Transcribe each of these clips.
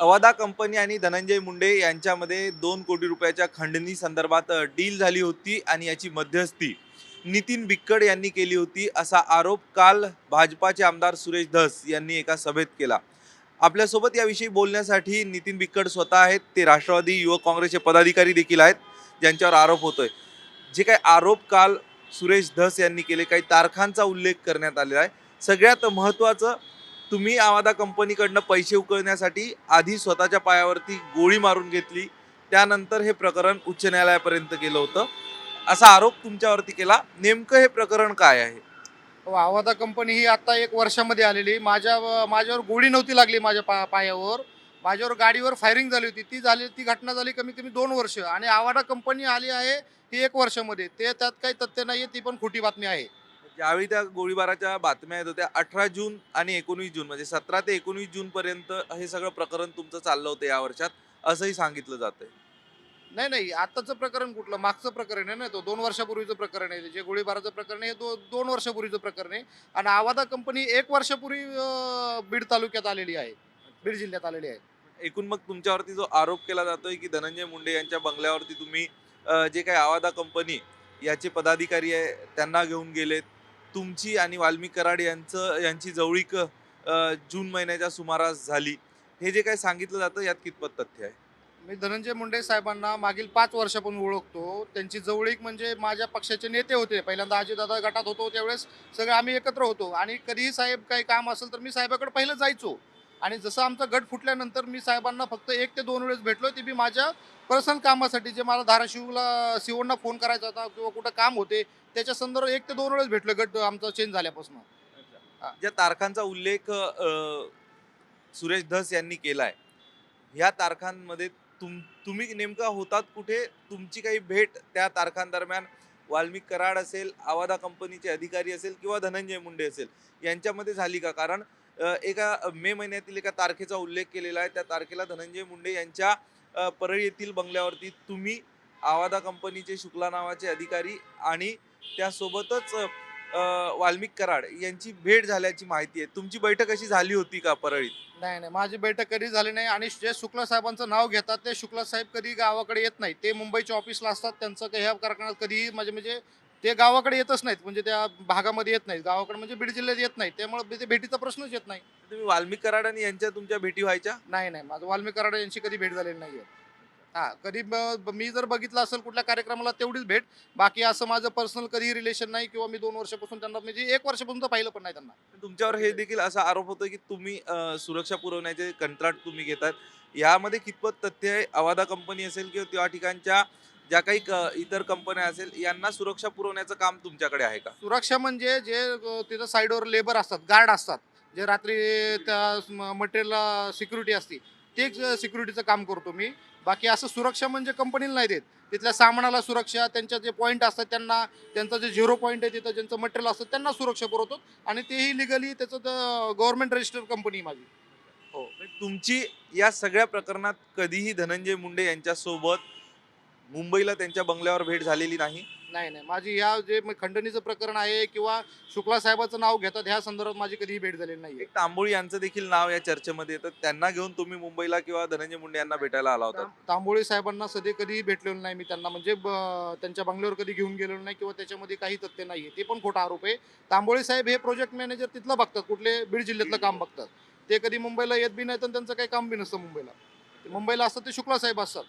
Avaada company आणि धनंजय मुंडे यांच्यामध्ये दोन कोटी रुपयाच्या खंडणी संदर्भात डील झाली होती आणि याची मध्यस्थी नितीन बिक्कड यांनी केली होती असा आरोप काल भाजपाचे आमदार सुरेश धस यांनी एका सभेत केला. आपल्यासोबत याविषयी बोलण्यासाठी नितीन बिक्कड स्वतः आहेत. ते राष्ट्रवादी युवक काँग्रेसचे पदाधिकारी देखील आहेत ज्यांच्यावर आरोप होतोय. जे काही आरोप काल सुरेश धस यांनी केले काही तारखांचा उल्लेख करण्यात आलेला आहे. सगळ्यात महत्त्वाचं तुम्ही आवादा कंपनीकडनं पैसे उकळण्यासाठी आधी स्वतःच्या पायावरती गोळी मारून घेतली. त्यानंतर हे प्रकरण उच्च न्यायालयापर्यंत गेलं होतं. असा आरोप तुमच्यावरती केला. नेमकं हे प्रकरण काय आहे? हो, आवादा कंपनी ही आता एक वर्षामध्ये आलेली. माझ्या माझ्यावर गोळी नव्हती लागली माझ्या पा पायावर. माझ्यावर गाडीवर फायरिंग झाली होती. ती झाली ती घटना झाली कमीत कमी दोन वर्ष. आणि आवाडा कंपनी आली आहे ही एक वर्षामध्ये. ते त्यात काही तथ्य नाही आहे ती पण खोटी बातमी आहे. ज्यावेळी त्या गोळीबाराच्या बातम्या येत होत्या अठरा जून आणि एकोणवीस जून म्हणजे सतरा ते एकोणवीस जून पर्यंत हे सगळं प्रकरण तुमचं चाललं होतं या वर्षात असंही सांगितलं जातंय. नाही नाही आताचं प्रकरण कुठलं? मागचं प्रकरण आहे ना तो दोन वर्षापूर्वीचं प्रकरण आहे. जे गोळीबाराचं प्रकरण आहे हे दो दोन वर्षापूर्वीचं प्रकरण आहे. आणि आवादा कंपनी एक वर्षापूर्वी बीड तालुक्यात आलेली आहे. बीड जिल्ह्यात आलेली आहे. एकूण मग तुमच्यावरती जो आरोप केला जातोय की धनंजय मुंडे यांच्या बंगल्यावरती तुम्ही जे काही आवादा कंपनी याचे पदाधिकारी आहे त्यांना घेऊन गेलेत. तुमची आणि वाल्मिक कराड यांचं यांची जवळीक जून महिन्याच्या सुमारास झाली. हे जे काही सांगितलं जातं यात कितपत तथ्य आहे? मी धनंजय मुंडे साहेबांना मागील पाच वर्षापासून ओळखतो. त्यांची जवळीक म्हणजे माझ्या पक्षाचे नेते होते. पहिल्यांदा अजितदादा गटात होतो त्यावेळेस सगळे आम्ही एकत्र होतो. आणि कधीही साहेब काही काम असेल तर मी साहेबाकडे पहिलं जायचो. आणि जसं आमचा गट फुटल्यानंतर मी साहेबांना फक्त एक ते दोन वेळेस भेटलो ते बी माझ्या पर्सनल कामासाठी जे मला धाराशिवला सिवणला फोन करायचा होता किंवा कुठं काम होते त्याच्या संदर्भात एक ते दोन वेळेस भेटलो गट आमचा चेंज झाल्यापासून. ज्या तारखांचा उल्लेख सुरेश धस यांनी केलाय ह्या तारखांमध्ये तुम तुम्ही नेमका होतात कुठे? तुमची काही भेट त्या तारखांदरम्यान वाल्मिक कराड असेल आवादा कंपनीचे अधिकारी असेल किंवा धनंजय मुंडे असेल यांच्यामध्ये झाली का? कारण एका मे महिन्यातील एका तारखेचा उल्लेख केलेला आहे. त्या तारखेला धनंजय मुंडे यांच्या परळी येथील बंगल्यावरती तुम्ही आवादा कंपनीचे शुक्ला नावाचे अधिकारी आणि त्यासोबतच वाल्मिक कराड यांची भेट झाल्याची माहिती आहे. तुमची बैठक अशी झाली होती का परळीत? नाही नाही. माझी बैठक कधी झाली नाही आणि जे शुक्ला साहेबांचं नाव घेतात ते शुक्ला साहेब कधी गावाकडे येत नाही. ते मुंबईच्या ऑफिसला असतात. त्यांचं काही ह्या कारखान्यात कधीही म्हणजे म्हणजे ते गावाकडे येतच नाहीत म्हणजे त्या भागामध्ये येत नाहीत. गावाकडे म्हणजे बीड जिल्ह्यात येत नाहीत. त्यामुळे ते भेटीचा प्रश्नच येत नाही. तुम्ही वाल्मिक कराड आणि यांच्या तुमच्या भेटी व्हायच्या? नाही नाही. माझं वाल्मिक कराड यांची कधी भेट झालेली नाही आहे हां कधी मी जर बघितलं असेल कुठल्या कार्यक्रमाला तेवढीच भेट. बाकी असं माझं पर्सनल कधीही रिलेशन नाही किंवा मी दोन वर्षापासून त्यांना म्हणजे एक वर्षापासून तर पाहिलं पण नाही त्यांना. तुमच्यावर हे देखील असा आरोप होतो की तुम्ही सुरक्षा पुरवण्याचे कंत्राट तुम्ही घेतात यामध्ये कितपत तथ्य आहे? अवादा कंपनी असेल किंवा त्या ठिकाणच्या ज्या काही इतर कंपन्या असेल यांना सुरक्षा पुरवण्याचं काम तुमच्याकडे आहे का? सुरक्षा म्हणजे जे तिथं साईडवर लेबर असतात गार्ड असतात जे रात्री त्या मटेरियलला सिक्युरिटी असते ते सिक्युरिटीचं काम करतो मी. बाकी असं सुरक्षा म्हणजे कंपनीला नाही देत. तिथल्या सामानाला सुरक्षा त्यांच्या जे पॉईंट असतात त्यांना त्यांचं जे झिरो पॉईंट आहे तिथं ज्यांचं मटेरियल असतं त्यांना सुरक्षा पुरवतो. आणि तेही लिगली त्याचं गव्हर्नमेंट रजिस्टर कंपनी माझी. हो. तुमची या सगळ्या प्रकरणात कधीही धनंजय मुंडे यांच्यासोबत मुंबईला त्यांच्या बंगल्यावर भेट झालेली नाही. नाही नाही. माझी ह्या जे म- खंडणीचं प्रकरण आहे किंवा शुक्ला साहेबाचं नाव घेतात ह्या संदर्भात माझी कधीही भेट झालेली नाही एक तांबोळी यांचं देखील नाव या चर्चेमध्ये येतं. त्यांना घेऊन तुम्ही मुंबईला किंवा धनंजय मुंडे यांना भेटायला आला होता तांबोळी साहेबांना सध्या कधीही भेटलेलो नाही. मी त्यांना म्हणजे ब- त्यांच्या बंगल्यावर कधी घेऊन गेलेलो नाही किंवा त्याच्यामध्ये काही तथ्य नाही ते पण खोटा आरोप आहे. तांबोळी साहेब हे प्रोजेक्ट मॅनेजर तिथलं बघतात कुठले बीड जिल्ह्यातलं काम बघतात. ते कधी मुंबईला येत बी नाही तर त्यांचं काही काम बी नसतं मुंबईला. ते मुंबईला असतात ते शुक्ला साहेब असतात.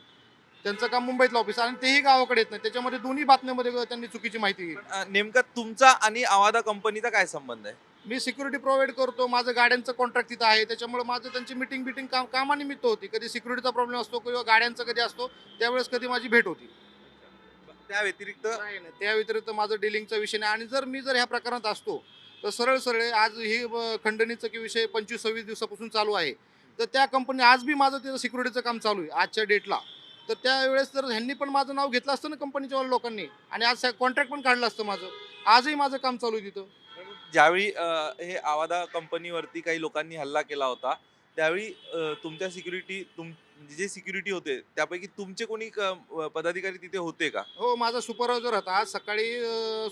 त्यांचं काम मुंबईतलं ऑफिस आणि तेही गावाकडे येत नाही. त्याच्यामध्ये दोन्ही बातम्यामध्ये त्यांनी चुकीची माहिती दिली. अ, नेमका तुमचा आणि आवादा कंपनीचा काय संबंध आहे? मी सिक्युरिटी प्रोव्हाइड करतो माझं गाड्यांचं कॉन्ट्रॅक्ट तिथं आहे. त्याच्यामुळे माझं त्यांची मिटिंग बिटिंग काम कामानिमित्त होती. कधी सिक्युरिटीचा प्रॉब्लेम असतो किंवा गाड्यांचा कधी असतो त्यावेळेस कधी माझी भेट होती. त्या व्यतिरिक्त नाही नाही. त्या व्यतिरिक्त माझं डिलिंगचा विषय नाही. आणि जर मी जर ह्या प्रकरणात असतो तर सरळ सरळ आज ही खंडणीचं की विषय पंचवीस सव्वीस दिवसापासून चालू आहे. तर त्या कंपनी आज बी माझं तिथं सिक्युरिटीचं काम चालू आहे आजच्या डेटला तर त्यावेळेस जर ह्यांनी पण माझं नाव घेतलं असतं ना कंपनीच्या लोकांनी. आणि आज कॉन्ट्रॅक्ट पण काढलं असतं माझं. आजही माझं काम चालू आहे तिथं. ज्यावेळी हे आवादा कंपनीवरती काही लोकांनी हल्ला केला होता त्यावेळी तुमच्या सिक्युरिटी तुम जे सिक्युरिटी होते त्यापैकी तुमचे कोणी क- पदाधिकारी तिथे होते का? हो माझा सुपरवायझर होता. आज सकाळी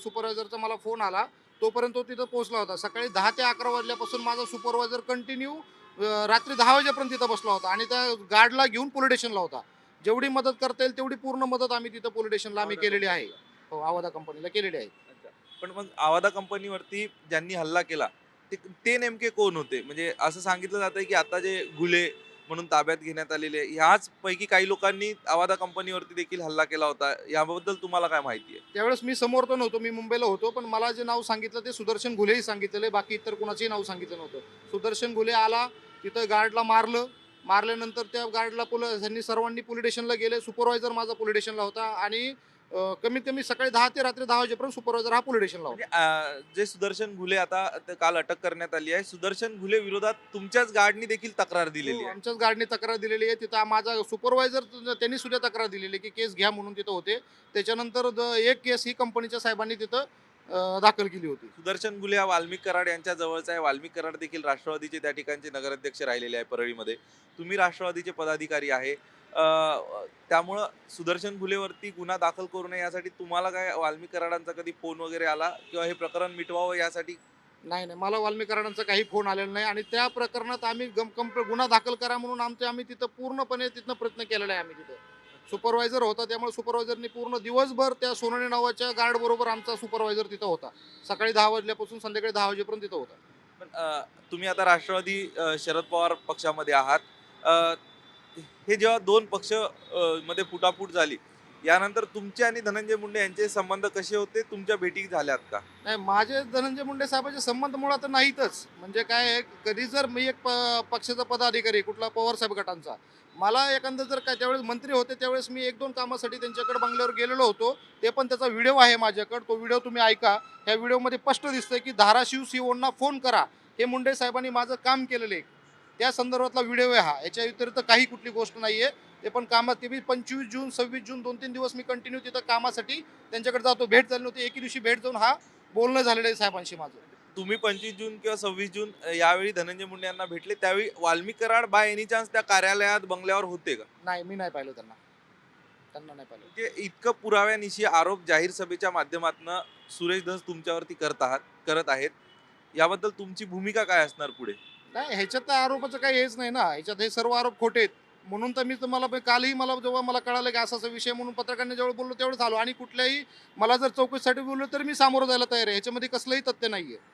सुपरवायझरचा मला फोन आला. तोपर्यंत तो तिथं पोहोचला होता. सकाळी दहा ते अकरा वाजल्यापासून माझा सुपरवायझर कंटिन्यू रात्री दहा वाजेपर्यंत तिथं बसला होता. आणि त्या गार्डला घेऊन पोलीस स्टेशनला होता. जेवढी मदत करता येईल तेवढी पूर्ण मदत आम्ही तिथं पोलीस स्टेशनला आम्ही केलेली आहे. हो आवादा कंपनीला केलेली आहे. पण मग आवादा कंपनीवरती ज्यांनी हल्ला केला ते ते नेमके कोण होते? म्हणजे असं सांगितलं जातंय की आता जे गुले म्हणून ताब्यात घेण्यात आलेले ह्याच पैकी काही लोकांनी आवादा कंपनीवरती देखील हल्ला केला होता. याबद्दल तुम्हाला काय माहिती आहे? त्यावेळेस मी समोर तर नव्हतो मी मुंबईला होतो पण मला जे नाव सांगितलं ते सुदर्शन घुलेही सांगितलेलं बाकी इतर कुणाचंही नाव सांगितलं नव्हतं. सुदर्शन घुले आला तिथं गार्डला मारलं मारल्यानंतर त्या गार्डला पोलीस त्यांनी सर्वांनी पोलीस स्टेशनला गेले. सुपरवायझर माझा पोलीस स्टेशनला होता आणि कमीत कमी सकाळी दहा ते रात्री दहा वाजेपर्यंत सुपरवायझर हा पोलीस स्टेशनला होता. म्हणजे जे सुदर्शन घुले आता ते काल अटक करण्यात आली आहे. सुदर्शन घुले विरोधात तुमच्याच गार्डनी देखील तक्रार दिलेली हो, आहे. आमच्याच गार्डने तक्रार दिलेली आहे. तिथं माझा सुपरवायझर त्यांनी सुद्धा तक्रार दिलेली आहे की केस घ्या म्हणून तिथं होते. त्याच्यानंतर द- एक केस ही कंपनीच्या साहेबांनी तिथं दाखल केली होती. सुदर्शन गुले हा वाल्मिक कराड यांच्या जवळचा आहे. वाल्मिक कराड देखील राष्ट्रवादीचे त्या ठिकाणचे नगराध्यक्ष राहिलेले आहे परळीमध्ये. तुम्ही राष्ट्रवादीचे पदाधिकारी आहे. त्यामुळं सुदर्शन गुलेवरती गुन्हा दाखल करू नये यासाठी तुम्हाला काय वाल्मिक कराडांचा कधी फोन वगैरे आला? किंवा हे प्रकरण मिटवावं यासाठी? नाही नाही. मला वाल्मीकरांचा काही फोन आलेला नाही आणि त्या प्रकरणात आम्ही गम कंप गुन्हा दाखल करा म्हणून आमचे आम्ही तिथं पूर्णपणे तिथनं प्रयत्न केलेला आहे आम्ही तिथं. सुपरवायझर होता त्यामुळे सुपरवायझरनी पूर्ण दिवसभर त्या सोनवणे नावाच्या गार्ड बरोबर आमचा सुपरवायझर तिथं होता. सकाळी दहा वाजल्यापासून संध्याकाळी दहा वाजेपर्यंत तिथं होता. पण तुम्ही आता राष्ट्रवादी शरद पवार पक्षामध्ये आहात. हे जेव्हा दोन पक्षमध्ये फुटाफूट झाली यानंतर तुमचे आणि धनंजय मुंडे यांचे संबंध कसे होते? तुमच्या भेटी झाल्यात का? नाही माझे धनंजय मुंडे साहेबांचे संबंध मुळात नाहीतच. म्हणजे काय कधी जर मी एक प- पक्षाचा पदाधिकारी कुठला पवार साहेब गटांचा मला एखादं जर काय त्यावेळेस मंत्री होते त्यावेळेस मी एक दोन कामासाठी त्यांच्याकडे बंगल्यावर गेलेलो होतो. ते पण त्याचा व्हिडिओ आहे माझ्याकडे. तो व्हिडिओ तुम्ही ऐका. ह्या व्हिडिओमध्ये स्पष्ट दिसतंय की धाराशिव सीओना फोन करा. हे मुंडे साहेबांनी माझं काम केलेलं. आहे त्या संदर्भातला व्हिडिओ आहे हा. याच्या व्यतिरिक्त काही कुठली गोष्ट नाही आहे ते पण कामात ते मी पंचवीस जून सव्वीस जून दोन तीन दिवस मी कंटिन्यू तिथं कामासाठी त्यांच्याकडे जातो. भेट झाली नव्हती. एके दिवशी भेट जाऊन हा बोलणं झालेलं आहे साहेबांशी माझं. तुम्ही पंचवीस जून किंवा सव्वीस जून यावेळी धनंजय मुंडे यांना भेटले त्यावेळी Walmik Karad by any chance त्या कार्यालयात बंगल्यावर होते का? नाही मी नाही पाहिलं त्यांना. त्यांना नाही पाहिलं. म्हणजे इतकं पुराव्यानिशी आरोप जाहीर सभेच्या माध्यमातून सुरेश धस तुमच्यावरती करत आहात करत आहेत. याबद्दल तुमची भूमिका काय असणार पुढे? नाही ह्याच्यात तर आरोपाचं काही हेच नाही ना. ह्याच्यात हे सर्व आरोप खोटे आहेत. म्हणून तर मी तुम्हाला कालही मला जेव्हा मला कळालं की असा असा विषय म्हणून पत्रकारांनी जेवढं बोललो तेवढं झालो आणि कुठल्याही मला जर चौकशीसाठी बोललो तर मी सामोरं जायला तयार आहे. ह्याच्यामध्ये कसलंही तथ्य नाही आहे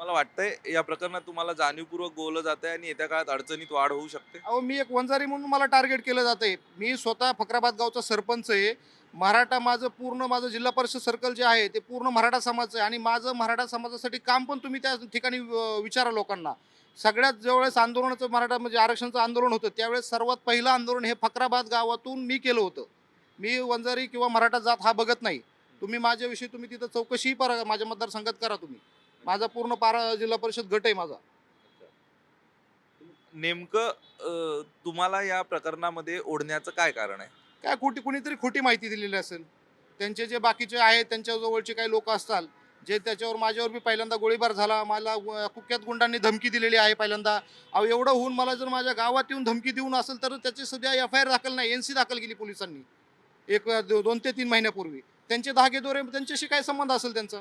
तुम्हाला वाटतंय या प्रकरणात तुम्हाला जाणीवपूर्वक बोललं जात आहे आणि येत्या काळात अडचणीत वाढ होऊ शकते? अहो मी एक वंजारी म्हणून मला टार्गेट केलं जाते आहे मी स्वतः फकराबाद गावचा सरपंच आहे. मराठा माझं पूर्ण माझं जिल्हा परिषद सर्कल जे आहे ते पूर्ण मराठा समाज आहे आणि माझं मराठा समाजासाठी काम पण तुम्ही त्या ठिकाणी विचारा लोकांना. सगळ्यात ज्यावेळेस आंदोलनाचं मराठा म्हणजे आरक्षणाचं आंदोलन होतं त्यावेळेस सर्वात पहिलं आंदोलन हे फकराबाद गावातून मी केलं होतं. मी वंजारी किंवा मराठा जात हा बघत नाही. तुम्ही माझ्याविषयी तुम्ही तिथं चौकशीही करा माझ्या मतदारसंघात करा तुम्ही. माझा पूर्ण पारा जिल्हा परिषद गट आहे माझा. नेमकं अ, तुम्हाला या प्रकरणामध्ये ओढण्याचं काय कारण आहे? काय खोटी कुणीतरी खोटी माहिती दिलेली असेल. त्यांचे जे बाकीचे आहेत त्यांच्या जवळचे काही लोक असतात जे त्याच्यावर माझ्यावर बी पहिल्यांदा गोळीबार झाला. मला अं, कुख्यात गुंडांनी धमकी दिलेली आहे पहिल्यांदा. अहो एवढं होऊन मला जर माझ्या गावात येऊन धमकी देऊन असेल तर त्याची सध्या एफ आय आर दाखल नाही. एन सी दाखल केली पोलिसांनी. एक दो- दोन ते तीन महिन्यापूर्वी. त्यांचे धागेदोरे त्यांच्याशी काय संबंध असेल त्यांचा?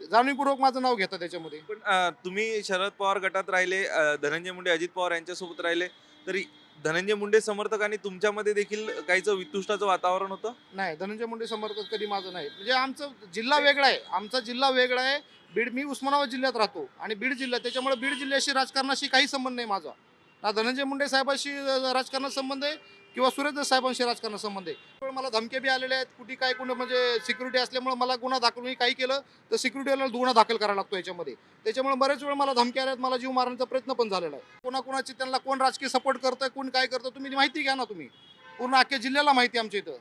जाणीवपूर्वक माझं नाव घेतात त्याच्यामध्ये. पण अ, तुम्ही शरद पवार गटात राहिले अ, धनंजय मुंडे अजित पवार यांच्यासोबत राहिले तरी धनंजय मुंडे समर्थक आणि तुमच्यामध्ये देखील काहीचं वितुष्टाचं वातावरण होतं? नाही धनंजय मुंडे समर्थक कधी माझं नाही. म्हणजे आमचं जिल्हा वेगळा आहे. आमचा जिल्हा वेगळा आहे. बीड मी उस्मानाबाद जिल्ह्यात राहतो आणि बीड जिल्ह्यात. त्याच्यामुळे बीड जिल्ह्याशी राजकारणाशी काही संबंध नाही माझा. ना धनंजय मुंडे साहेबाशी अं, राजकारणात संबंध आहे किंवा सुरेंद्र साहेबांशी राजकारणात संबंध आहे. पण मला धमके बी आलेले आहेत. कुठे काय कुठं म्हणजे सिक्युरिटी असल्यामुळे मला गुन्हा दाखल मी काही केलं तर सिक्युरिटीला गुन्हा दाखल करावा लागतो याच्यामध्ये. त्याच्यामुळे बरेच वेळ मला धमक्या आल्यात मला जीव मारण्याचा प्रयत्न पण झालेला आहे. कोणाकोणाची त्यांना कोण राजकीय सपोर्ट करतं कोण काय करतं तुम्ही माहिती घ्या ना तुम्ही. पूर्ण अख्ख्या जिल्ह्याला माहिती आमच्या इथं.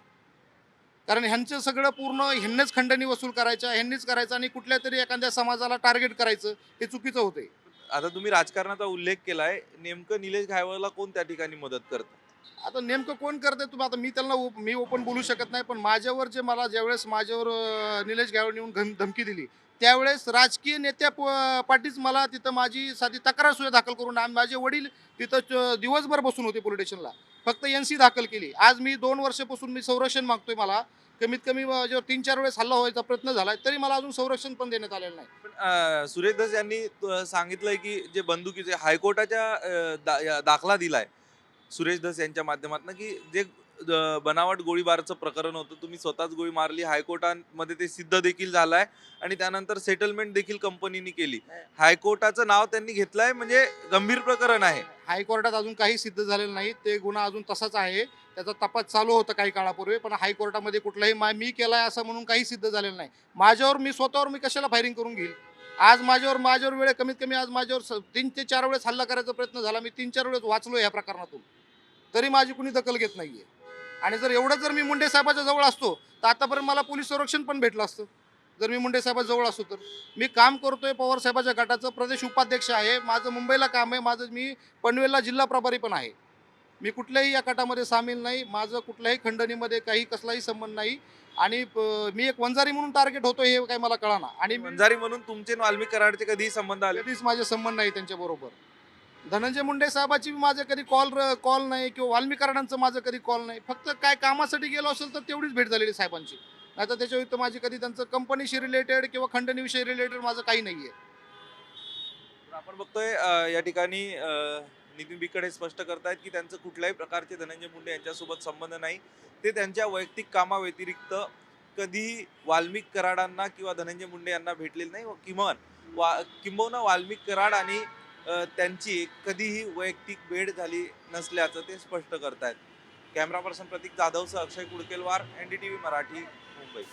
कारण ह्यांचं सगळं पूर्ण ह्यांनीच खंडणी वसूल करायच्या ह्यांनीच करायचं आणि कुठल्या तरी एखाद्या समाजाला टार्गेट करायचं हे चुकीचं होतंय. आता तुम्ही राजकारणाचा उल्लेख केलाय. नेमकं निलेश घायवळला कोण त्या ठिकाणी मदत करतं? आता नेमकं कोण करते तुम्ही? आता मी त्यांना ओप- मी ओपन बोलू शकत नाही पण माझ्यावर जे मला ज्यावेळेस माझ्यावर अं, निलेश गावड येऊन घम- धमकी दिली त्यावेळेस राजकीय नेत्या प- पाठीच मला तिथं माझी साधी तक्रार सुद्धा दाखल करून आणि माझे वडील तिथं च- दिवसभर बसून होते पोलीस स्टेशनला फक्त एन सी दाखल केली. आज मी दोन वर्षापासून मी संरक्षण मागतोय मला. कमीत कमी जेव्हा तीन चार वेळेस हल्ला व्हायचा प्रयत्न झाला तरी मला अजून संरक्षण पण देण्यात आलेलं नाही. पण अं, सुरेश धस यांनी त- सांगितलंय की जे बंदुकीचे हायकोर्टाच्या अं, दा- या- दाखला दिलाय सुरेश धस यांच्या माध्यमातून की जे बनावट गोळीबारचं प्रकरण होतं तुम्ही स्वतःच गोळी मारली हायकोर्टामध्ये ते सिद्ध देखील झालंय आणि त्यानंतर सेटलमेंट देखील कंपनीने केली. हायकोर्टाचं नाव त्यांनी घेतलंय म्हणजे गंभीर प्रकरण आहे. हायकोर्टात अजून काही सिद्ध झालेलं नाही ते गुन्हा अजून तसाच आहे. त्याचा तपास चालू होता काही काळापूर्वी पण हायकोर्टामध्ये कुठलाही मा मी केलाय असं म्हणून काही सिद्ध झालेलं नाही. माझ्यावर मी स्वतःवर मी कशाला फायरिंग करून घेईल? आज माझ्यावर माझ्यावर वेळ कमीत कमी आज माझ्यावर तीन ते चार वेळेस हल्ला करायचा प्रयत्न झाला मी तीन चार वेळेस वाचलो या प्रकरणातून. तरी माझी कुणी दखल घेत नाहीये. आणि जर एवढं जर मी मुंडे साहेबाच्या जवळ असतो तर आतापर्यंत मला पोलीस संरक्षण पण भेटलं असतं. जर मी मुंडे साहेबाच्या जवळ असतो तर. मी काम करतोय पवार साहेबाच्या गटाचं प्रदेश उपाध्यक्ष आहे माझं मुंबईला काम आहे माझं मी पनवेलला जिल्हा प्रभारी पण आहे. मी कुठल्याही या गटामध्ये सामील नाही माझं कुठल्याही खंडणीमध्ये काही कसलाही संबंध नाही. आणि मी एक वंजारी म्हणून टार्गेट होतो हे काही मला कळाना. आणि वंजारी म्हणून तुमचे वाल्मिक कराडचे कधीही संबंध आले कधीच माझे संबंध नाही त्यांच्याबरोबर. धनंजय मुंडे साहेबाची माझं कधी कॉल कॉल नाही किंवा वाल्मीकरणांचं माझं कधी कॉल नाही. फक्त काय कामासाठी गेलो असेल तर तेवढीच भेट झालेली साहेबांची. नाही तर त्याच्या व्यतिरिक्त माझी कधी त्यांचं कंपनीशी रिलेटेड किंवा खंडणीविषयी रिलेटेड माझं काही नाही आहे आपण बघतोय या ठिकाणी नितीन बिकड हे स्पष्ट करतायत की त्यांचं कुठल्याही प्रकारचे धनंजय मुंडे यांच्यासोबत संबंध नाही. ते त्यांच्या वैयक्तिक कामाव्यतिरिक्त कधी वाल्मिक कराडांना किंवा धनंजय मुंडे यांना भेटलेले नाही. व किमान वा किंबहुना वाल्मिक कराड आणि त्यांची कधीही वैयक्तिक भेट झाली नसल्याचं ते स्पष्ट करतायत. कॅमेरा पर्सन प्रतीक जाधवसह अक्षय कुडकेलवार एनडीटीव्ही मराठी मुंबई.